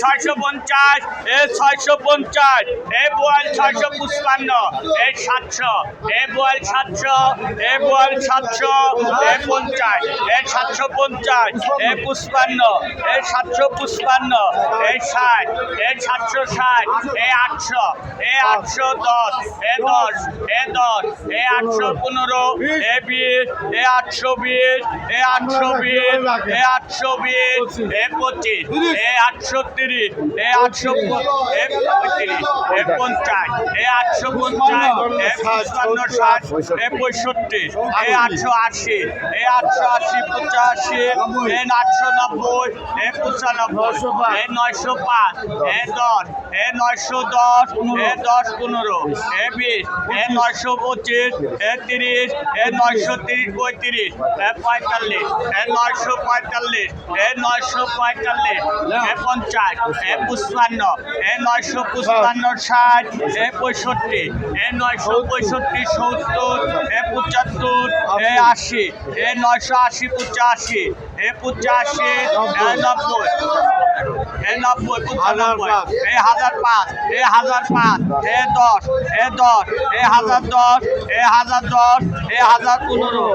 ছয়শো পঞ্চাশ, এ ছয়শো পঞ্চাশ, এ বোয়াল ছয়শো পুষ্পান্ন এ সাতশো, এ বোয়াল সাতশো, এ বোয়াল সাতশো, এ পঞ্চাশ, এ সাতশো পঞ্চাশ, এ পুষ্পান্ন এ সাতশো পুষ্পান্ন এ ষাট, এ সাতশো ষাট, এ আটশো এ আটশো দশ, এ দশ এ দশ, এ আটশো পনেরো, এ বিশ, এ আটশো বিশ, এ আটশো বিশ, এ আটশো বিশ, এ পঁচিশ, এ আটশো তিরিশ এ আটশো এ পঁয়ত্রিশ এ পঞ্চাশ এ আটশো পঞ্চাশ এ পঞ্চান্ন ষাট এ পঁয়ষট্টি এ আটশো আশি এ আটশো আশি পঁচাশি এ আটশো নব্বই এ পঁচানব্বই এ নয়শো পাঁচ এ দশ এ নয়শো দশ এ দশ পনেরো এ বিশ এ নয়শো পঁচিশ এ তিরিশ এ নয়শো তিরিশ পঁয়ত্রিশ এ পঁয়তাল্লিশ এ নয়শো পঁয়তাল্লিশ এ নয়শো পঁয়তাল্লিশ এ পঞ্চাশ এ পুষ্পান্ন এ নয়শো পুষ্পান্ন ষাট এ পঁয়ষট্টি এ নয়শো পঁয়ষট্টি সত্তর এ পঁচাত্তর এ আশি এ নয়শো আশি পঁচাশি এ পঁচাশি এ নব্বই। এ নব্বই পঁচানব্বই এ হাজার পাঁচ এ হাজার পাঁচ এ দশ এ দশ এ হাজার দশ এ হাজার দশ এ হাজার পনেরো।